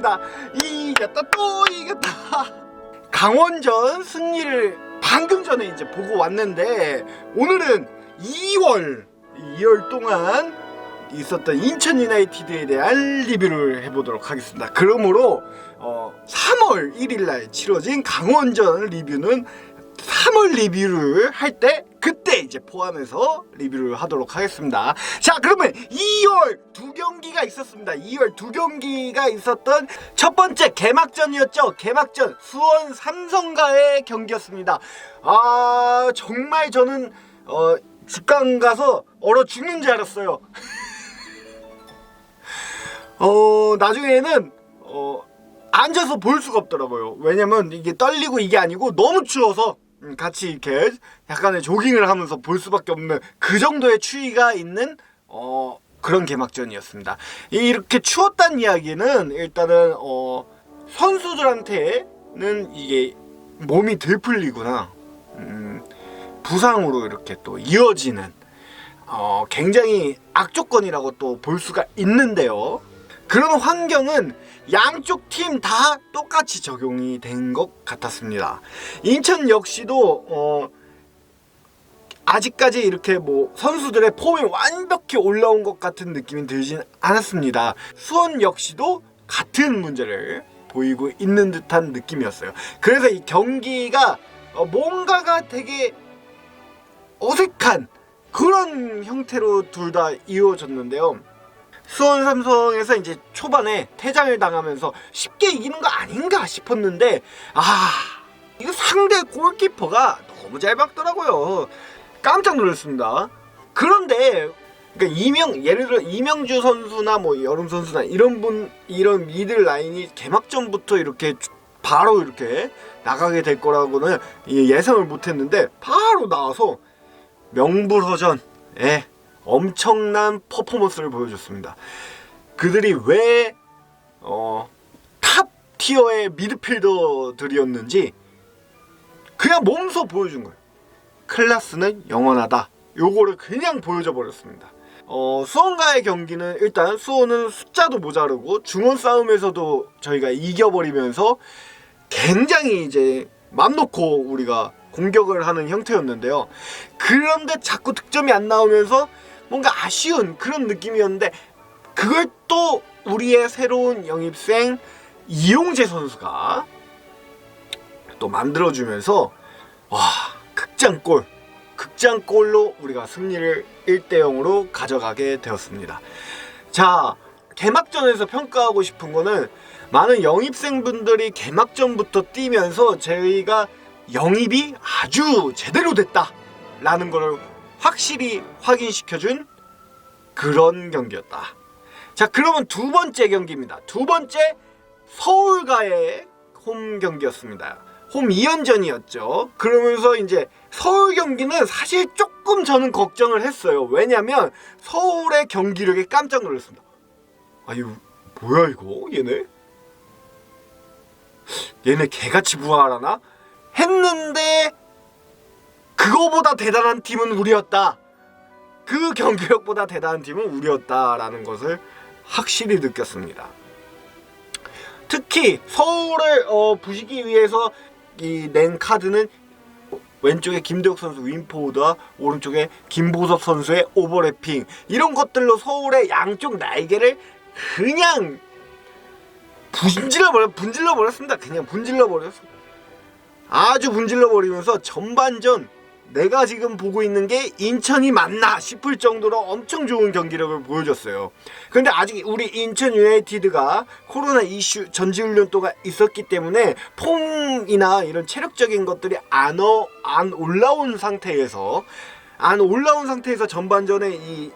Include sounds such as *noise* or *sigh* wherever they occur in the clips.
이겼습니다. 이겼다 또 이겼다. 강원전 승리를 방금 전에 이제 보고 왔는데 오늘은 2월 2월 동안 있었던 인천 유나이티드에 대한 리뷰를 해보도록 하겠습니다. 그러므로 어, 3월 1일 날 치러진 강원전 리뷰는 3월 리뷰를 할 때 그때 이제 포함해서 리뷰를 하도록 하겠습니다. 자, 그러면 2월 두 경기가 있었습니다. 2월 두 경기가 있었던 첫 번째 개막전이었죠. 개막전 수원 삼성과의 경기였습니다. 아, 정말 저는 어, 직관 가서 얼어 죽는 줄 알았어요. *laughs* 어, 나중에는 어, 앉아서 볼 수가 없더라고요. 왜냐면 이게 떨리고 이게 아니고 너무 추워서 음, 같이 이렇게 약간의 조깅을 하면서 볼 수밖에 없는 그 정도의 추위가 있는 어, 그런 개막전이었습니다. 이- 이렇게 추웠다는 이야기는 일단은 어, 선수들한테는 이게 몸이 들풀리구나. 음, 부상으로 이렇게 또 이어지는 어, 굉장히 악조건이라고 또 볼 수가 있는데요. 그런 환경은 양쪽 팀 다 똑같이 적용이 된 것 같았습니다. 인천 역시도 어, 아직까지 이렇게 뭐 선수들의 폼이 완벽히 올라온 것 같은 느낌이 들진 않았습니다. 수원 역시도 같은 문제를 보이고 있는 듯한 느낌이었어요. 그래서 이 경기가 어, 뭔가가 되게 어색한 그런 형태로 둘 다 이루어졌는데요. 수원 삼성에서 이제 초반에 퇴장을 당하면서 쉽게 이기는 거 아닌가 싶었는데 아 이거 상대 골키퍼가 너무 잘 막더라고요. 깜짝 놀랐습니다. 그런데 그러니까 이명 예를 들어 이명주 선수나 뭐 여름 선수나 이런 분 이런 미들 라인이 개막전부터 이렇게 바로 이렇게 나가게 될 거라고는 예상을 못했는데 바로 나와서 명불허전에 엄청난 퍼포먼스를 보여줬습니다. 그들이 왜 어, 탑 티어의 미드필더들이었는지 그냥 몸소 보여준 거예요. 클라스는 영원하다. 요거를 그냥 보여줘 버렸습니다. 어, 수원과의 경기는 일단 수원은 숫자도 모자르고 중원 싸움에서도 저희가 이겨버리면서 굉장히 이제 맘 놓고 우리가 공격을 하는 형태였는데요. 그런데 자꾸 득점이 안 나오면서 뭔가 아쉬운 그런 느낌이었는데 그걸 또 우리의 새로운 영입생 이용재 선수가 또 만들어주면서 와 극장골 극장골로 우리가 승리를 1대 0으로 가져가게 되었습니다. 자 개막전에서 평가하고 싶은 거는 많은 영입생분들이 개막전부터 뛰면서 저희가 영입이 아주 제대로 됐다 라는 걸 확실히 확인시켜준 그런 경기였다. 자, 그러면 두 번째 경기입니다. 두 번째 서울과의 홈 경기였습니다. 홈 2연전이었죠. 그러면서 이제 서울 경기는 사실 조금 저는 걱정을 했어요. 왜냐면 서울의 경기력에 깜짝 놀랐습니다. 아유, 뭐야 이거? 얘네? 얘네 개같이 부활하나? 했는데 그거보다 대단한 팀은 우리였다. 그 경기력보다 대단한 팀은 우리였다라는 것을 확실히 느꼈습니다. 특히 서울을 어, 부시기 위해서 이 낸 카드는 왼쪽에 김대욱 선수 윈포드와 오른쪽에 김보섭 선수의 오버래핑 이런 것들로 서울의 양쪽 날개를 그냥 분질러 버려 분질러 버렸습니다. 그냥 분질러 버렸어. 아주 분질러 버리면서 전반전 내가 지금 보고 있는 게 인천이 맞나 싶을 정도로 엄청 좋은 경기력을 보여줬어요. 근데 아직 우리 인천 유나이티드가 코로나 이슈 전지훈련도가 있었기 때문에 폼이나 이런 체력적인 것들이 안, 어, 안 올라온 상태에서 안 올라온 상태에서 전반전에 이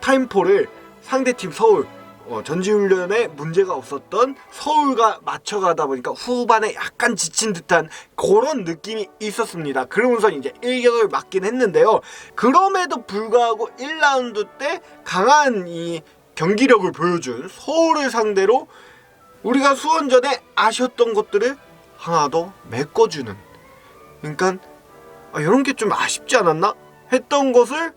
타임포를 상대팀 서울 어, 전지훈련에 문제가 없었던 서울과 맞춰가다 보니까 후반에 약간 지친 듯한 그런 느낌이 있었습니다. 그러면서 이제 일격을 맞긴 했는데요. 그럼에도 불구하고 1라운드 때 강한 이 경기력을 보여준 서울을 상대로 우리가 수원전에 아쉬웠던 것들을 하나도 메꿔주는 그러니까 아, 이런 게 좀 아쉽지 않았나 했던 것을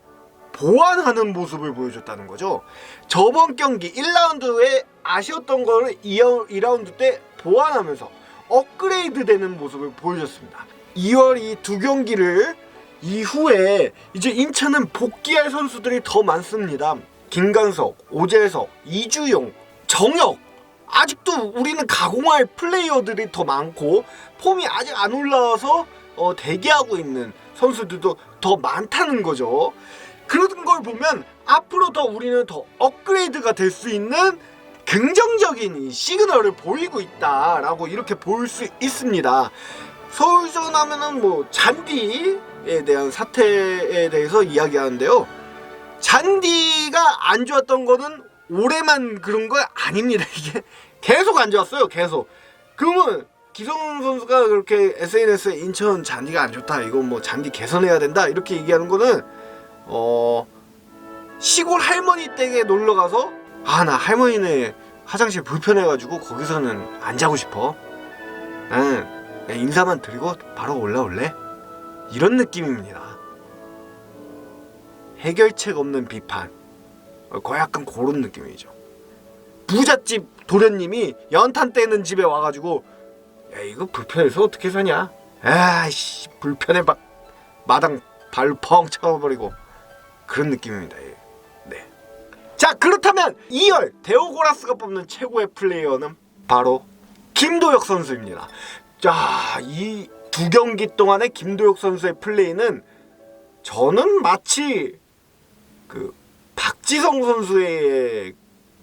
보완하는 모습을 보여줬다는 거죠. 저번 경기 1라운드에 아쉬웠던 거를 2라운드 때 보완하면서 업그레이드 되는 모습을 보여줬습니다. 2월 이 두 경기를 이후에 이제 인천은 복귀할 선수들이 더 많습니다. 김강석, 오재석, 이주용, 정혁 아직도 우리는 가공할 플레이어들이 더 많고 폼이 아직 안 올라와서 어, 대기하고 있는 선수들도 더 많다는 거죠. 그런 걸 보면 앞으로 더 우리는 더 업그레이드가 될 수 있는 긍정적인 이 시그널을 보이고 있다라고 이렇게 볼 수 있습니다. 서울전 하면은 뭐 잔디에 대한 사태에 대해서 이야기하는데요. 잔디가 안 좋았던 거는 올해만 그런 거 아닙니다. *laughs* 이게 계속 안 좋았어요. 계속. 그러면 기성 선수가 그렇게 SNS에 인천 잔디가 안 좋다. 이건 뭐 잔디 개선해야 된다. 이렇게 얘기하는 거는 어 시골 할머니 댁에 놀러 가서 아 나 할머니네 화장실 불편해가지고 거기서는 안 자고 싶어. 나는 인사만 드리고 바로 올라올래. 이런 느낌입니다. 해결책 없는 비판. 어, 거의 약간 그런 느낌이죠. 부잣집 도련님이 연탄 떼는 집에 와가지고 야 이거 불편해서 어떻게 사냐? 아이씨 불편해 마, 마당 발펑 차버리고 그런 느낌입니다. 예. 네. 자 그렇다면 2열 데오고라스가 뽑는 최고의 플레이어는 바로 김도혁 선수입니다. 자이 두 경기 동안의 김도혁 선수의 플레이는 저는 마치 그 박지성 선수의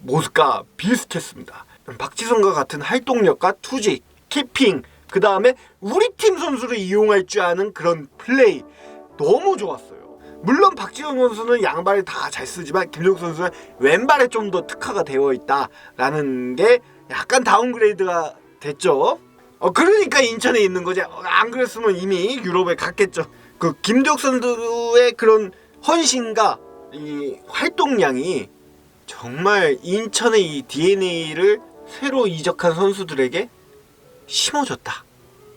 모습과 비슷했습니다. 박지성과 같은 활동력과 투지, 키핑, 그 다음에 우리 팀 선수를 이용할 줄 아는 그런 플레이 너무 좋았어요. 물론 박지성 선수는 양발을 다 잘 쓰지만 김종 선수는 왼발에 좀 더 특화가 되어 있다라는 게 약간 다운그레이드가 됐죠. 어 그러니까 인천에 있는 거지. 어, 안 그랬으면 이미 유럽에 갔겠죠. 그 김도혁 선수의 그런 헌신과 이 활동량이 정말 인천의 이 DNA를 새로 이적한 선수들에게 심어줬다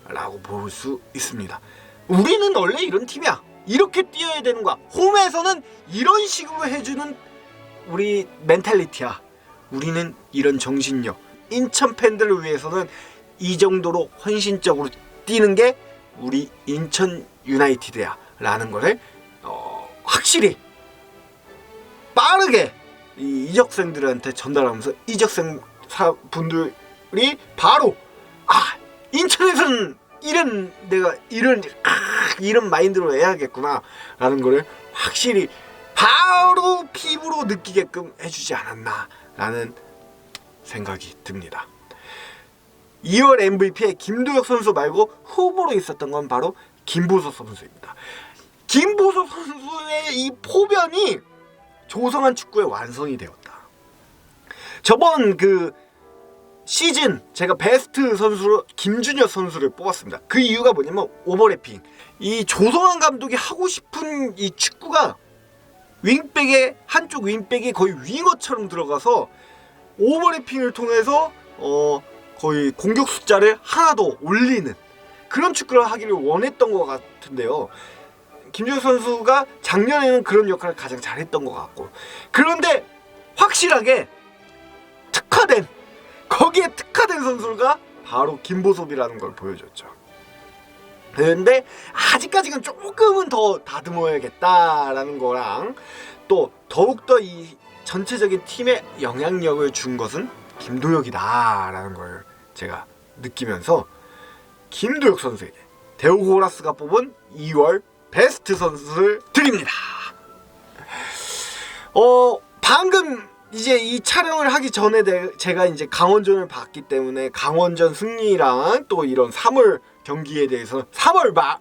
라고 볼 수 있습니다. 우리는 원래 이런 팀이야. 이렇게 뛰어야 되는 거야. 홈에서는 이런 식으로 해주는 우리 멘탈리티야. 우리는 이런 정신력. 인천 팬들을 위해서는 이 정도로 헌신적으로 뛰는 게 우리 인천 유나이티드야. 라는 거를 어, 확실히 빠르게 이 이적생들한테 전달하면서 이적생 사 분들이 바로 아 인천에서는 이런 내가 이런 아, 이런 마인드로 해야겠구나라는 거를 확실히 바로 피부로 느끼게끔 해주지 않았나라는 생각이 듭니다. 2월 MVP에 김도혁 선수 말고 후보로 있었던 건 바로 김보석 선수입니다. 김보석 선수의 이 포변이 조성한 축구의 완성이 되었다. 저번 그 시즌 제가 베스트 선수로 김준혁 선수를 뽑았습니다. 그 이유가 뭐냐면 오버래핑. 이 조성한 감독이 하고 싶은 이 축구가 윙백의 한쪽 윙백이 거의 윙어처럼 들어가서 오버래핑을 통해서 어 거의 공격 숫자를 하나 더 올리는 그런 축구를 하기를 원했던 것 같은데요. 김준혁 선수가 작년에는 그런 역할을 가장 잘했던 것 같고 그런데 확실하게 특화된 거기에 특화된 선수가 바로 김보섭이라는 걸 보여줬죠. 그런데 아직까지는 조금은 더 다듬어야겠다라는 거랑 또 더욱더 이 전체적인 팀에 영향력을 준 것은 김도혁이다라는 걸 제가 느끼면서 김도혁 선수에게 데오고라스가 뽑은 2월 베스트 선수를 드립니다. 어 방금 이제 이 촬영을 하기 전에 내- 제가 이제 강원전을 봤기 때문에 강원전 승리랑 또 이런 3월 경기에 대해서 3월 말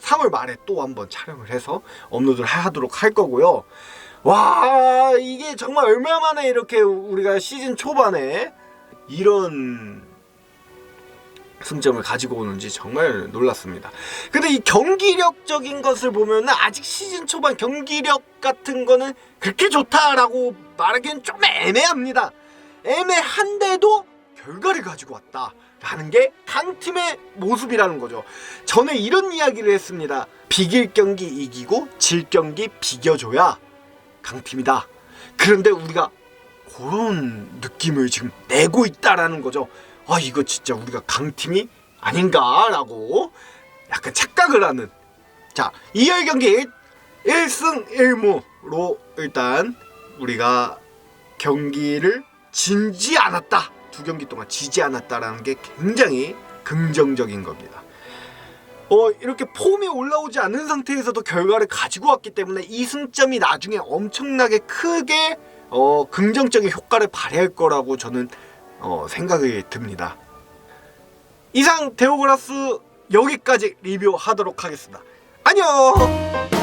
3월 말에 또 한번 촬영을 해서 업로드를 하도록 할 거고요. 와 이게 정말 얼마 만에 이렇게 우리가 시즌 초반에 이런 승점을 가지고 오는지 정말 놀랐습니다. 근데 이 경기력적인 것을 보면 아직 시즌 초반 경기력 같은 거는 그렇게 좋다라고 말하기엔 좀 애매합니다. 애매한데도 결과를 가지고 왔다 라는 게 강 팀의 모습이라는 거죠. 전에 이런 이야기를 했습니다. 비길 경기 이기고 질 경기 비겨줘야 강팀이다. 그런데 우리가 그런 느낌을 지금 내고 있다라는 거죠. 아 이거 진짜 우리가 강팀이 아닌가라고 약간 착각을 하는. 자 2열 경기 1 승 1무로 일단 우리가 경기를 진지 않았다. 두 경기 동안 지지 않았다라는 게 굉장히 긍정적인 겁니다. 어, 이렇게 폼이 올라오지 않은 상태에서도 결과를 가지고 왔기 때문에 이 승점이 나중에 엄청나게 크게 어, 긍정적인 효과를 발휘할 거라고 저는 어, 생각이 듭니다. 이상 데오그라스 여기까지 리뷰하도록 하겠습니다. 안녕!